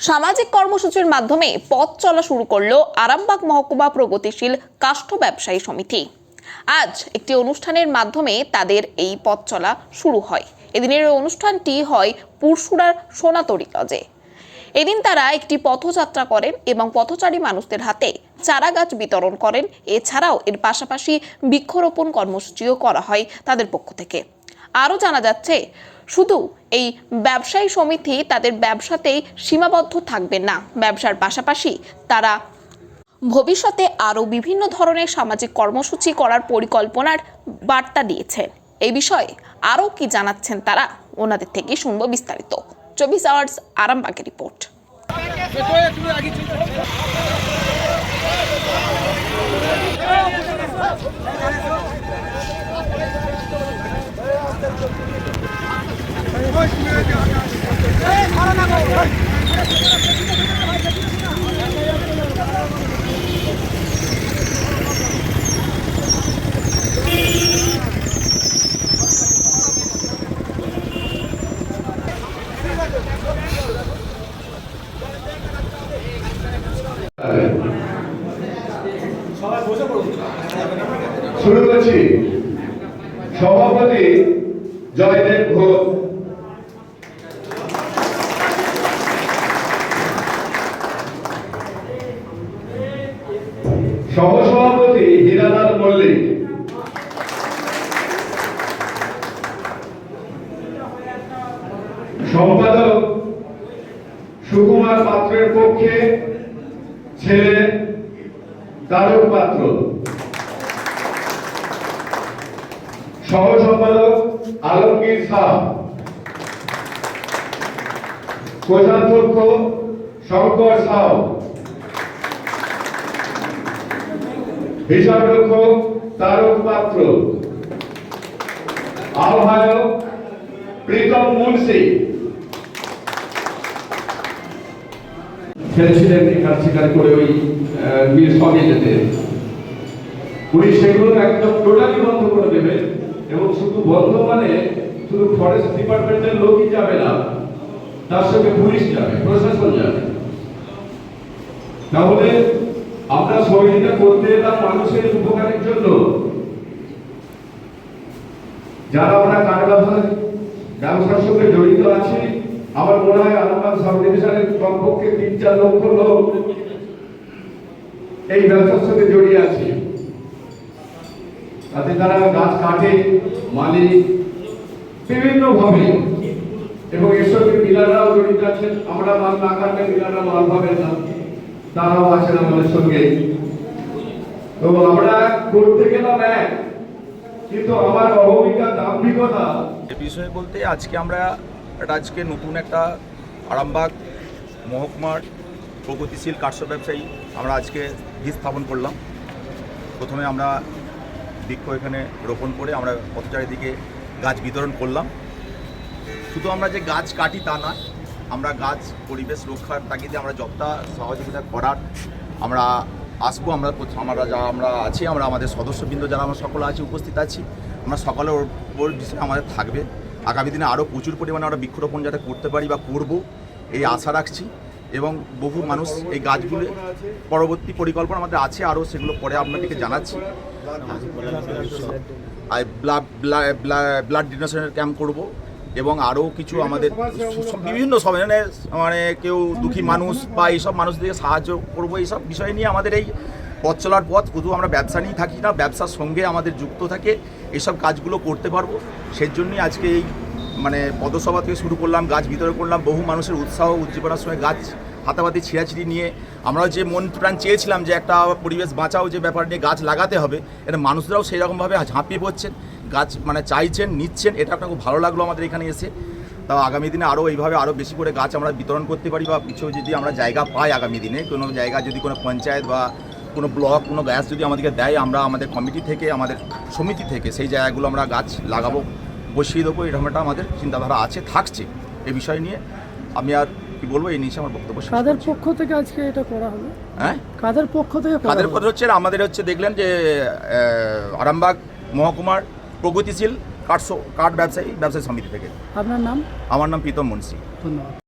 সামাজিক কর্মসূচির মাধ্যমে পথ চলা শুরু করল আরামবাগ মহকুমা প্রগতিশীল কাষ্ঠ ব্যবসায়ী সমিতি। আজ একটি অনুষ্ঠানের মাধ্যমে তাদের এই পথ চলা শুরু হয়। এদিনের অনুষ্ঠানটি হয় পুরসুরার সোনাতরি লজে। এদিন তারা একটি পথযাত্রা করেন এবং পথচারী মানুষদের হাতে চারা গাছ বিতরণ করেন। এছাড়াও এর পাশাপাশি বৃক্ষরোপণ কর্মসূচিও করা হয় তাদের পক্ষ থেকে। আরও জানা যাচ্ছে শুধু এই ব্যবসায়ী সমিতি তাদের ব্যবসাতেই সীমাবদ্ধ থাকবে না। ব্যবসার পাশাপাশি তারা ভবিষ্যতে আরও বিভিন্ন ধরনের সামাজিক কর্মসূচি করার পরিকল্পনার বার্তা দিয়েছেন এই বিষয়ে আরও কি জানাচ্ছেন তারা, ওনাদের থেকে শুনব বিস্তারিত। চব্বিশ আওয়ার্স আরামবাগের রিপোর্ট। শুরু করছি। সভাপতি জয়দেব ঘোষ। সহসভাপতি হীরালাল মল্লিক। সম্পাদক সুকুমার পাত্রের পক্ষে ছেলে তারক পাত্র। সহ সম্পাদক আলমগীর শাহ। কোষাধ্যক্ষ শঙ্কর সাউ। হিসাবরক্ষক তারক পাত্র। আহ্বায়ক, প্রীতম মুন্সি। ছেলেছিলেন এখান সেখান করে ওই বিয়ের সঙ্গে যেতে উনি সেগুলো একদম টোটালি বন্ধ করে দেবে এবং শুধু বন্ধ মানে শুধু ফরেস্ট ডিপার্টমেন্টের লোকই যাবে না, তার সঙ্গে পুলিশ যাবে, প্রশাসন যাবে। তাহলে আমরা সহযোগিতা করতে এলাম মানুষের উপকারের জন্য যারা আমরা কার ব্যবসা ব্যবসার সঙ্গে জড়িত আছি, আমার মনে হয় আরামবাগ সাব ডিভিশনের কমপক্ষে তিন চার লক্ষ লোক এই ব্যবসার সঙ্গে জড়িয়ে আছে। তাতে তারা গাছ কাটে, মালিক বিভিন্ন ভাবে এবং এর সঙ্গে মিলাররাও জড়িত আছেন। আমরা মাল না কাটলে মিলাররা মাল পাবেন না। তারাও আছেন আমাদের সঙ্গে। তো আমরা করতে গেলাম এক, কিন্তু আমার অহমিকা দাম্ভিকতা। এ বিষয়ে বলতে আজকে আমরা আজকে নতুন একটা আরামবাগ মহকুমার প্রগতিশীল কার্য ব্যবসায়ী আমরা আজকে ভিত স্থাপন করলাম। প্রথমে আমরা বৃক্ষ এখানে রোপণ করে আমরা পথচারীদিকে গাছ বিতরণ করলাম। শুধু আমরা যে গাছ কাটি তা না আমরা গাছ পরিবেশ রক্ষার তাগিদে আমরা যতটা সহযোগিতা করার আমরা আসব আমরা আমরা যা আমরা আছি আমরা আমাদের সদস্যবৃন্দ যারা আমরা সকলে আছি উপস্থিত আছি আমরা সকলে ওর ওর বিষয়ে আমাদের থাকবে। আগামী দিনে আরও প্রচুর পরিমাণে আমরা বৃক্ষরোপণ যাতে করতে পারি বা করব এই আশা রাখছি। এবং বহু মানুষ এই গাছগুলো পরবর্তী পরিকল্পনা আমাদের আছে আরও সেগুলো পরে আপনাদেরকে জানাচ্ছি। আর ব্লাড ব্লাড ডোনেশনের ক্যাম্প করব। এবং আরও কিছু আমাদের বিভিন্ন সব মানে মানে কেউ দুঃখী মানুষ বা এইসব মানুষদেরকে সাহায্য করব, এইসব বিষয় নিয়ে আমাদের এই পথ চলার পথ, শুধু আমরা ব্যবসা নিয়েই থাকি না, ব্যবসার সঙ্গে আমাদের যুক্ত থাকে, এইসব কাজগুলো করতে পারব। সেই জন্যই আজকে এই মানে পদসভা থেকে শুরু করলাম, গাছ বিতরণ করলাম, বহু মানুষের উৎসাহ, উদ্দীপনার সময় গাছ হাতাপাতি ছিঁড়াছিড়ি নিয়ে আমরা যে মন প্রাণ চেয়েছিলাম যে একটা পরিবেশ বাঁচাও, যে ব্যাপার নিয়ে গাছ লাগাতে হবে এটা মানুষরাও সেই রকমভাবে ঝাঁপিয়ে পড়ছেন, গাছ মানে চাইছেন, নিচ্ছেন, এটা একটা খুব ভালো লাগল আমাদের এখানে এসে। তা আগামী দিনে আরও এইভাবে আরও বেশি করে গাছ আমরা বিতরণ করতে পারি বা কিছু যদি আমরা জায়গা পাই আগামী দিনে, কোনো জায়গা যদি কোনো পঞ্চায়েত বা কোনো ব্লক, কোনো গ্যাস যদি আমাদেরকে দেয়, আমরা আমাদের কমিটি থেকে, আমাদের সমিতি থেকে সেই জায়গাগুলো আমরা গাছ লাগাবো, বসিয়ে দেবো, এরকম একটা আমাদের চিন্তাধারা আছে, থাকছে। এ বিষয় নিয়ে আমি আর কি বলব এই নিয়ে আমার বক্তব্য কাদের পক্ষ থেকে আজকে এটা করা হলো হ্যাঁ? কাদের পক্ষ থেকে কাদের পক্ষ হচ্ছে আমাদের হচ্ছে দেখলেন যে আরামবাগ মহকুমার প্রগতিশীল কাঠ কাঠ ব্যবসায়ী ব্যবসায়ী সমিতি থেকে। আপনার নাম? আমার নাম প্রীতম মুন্সি। ধন্যবাদ।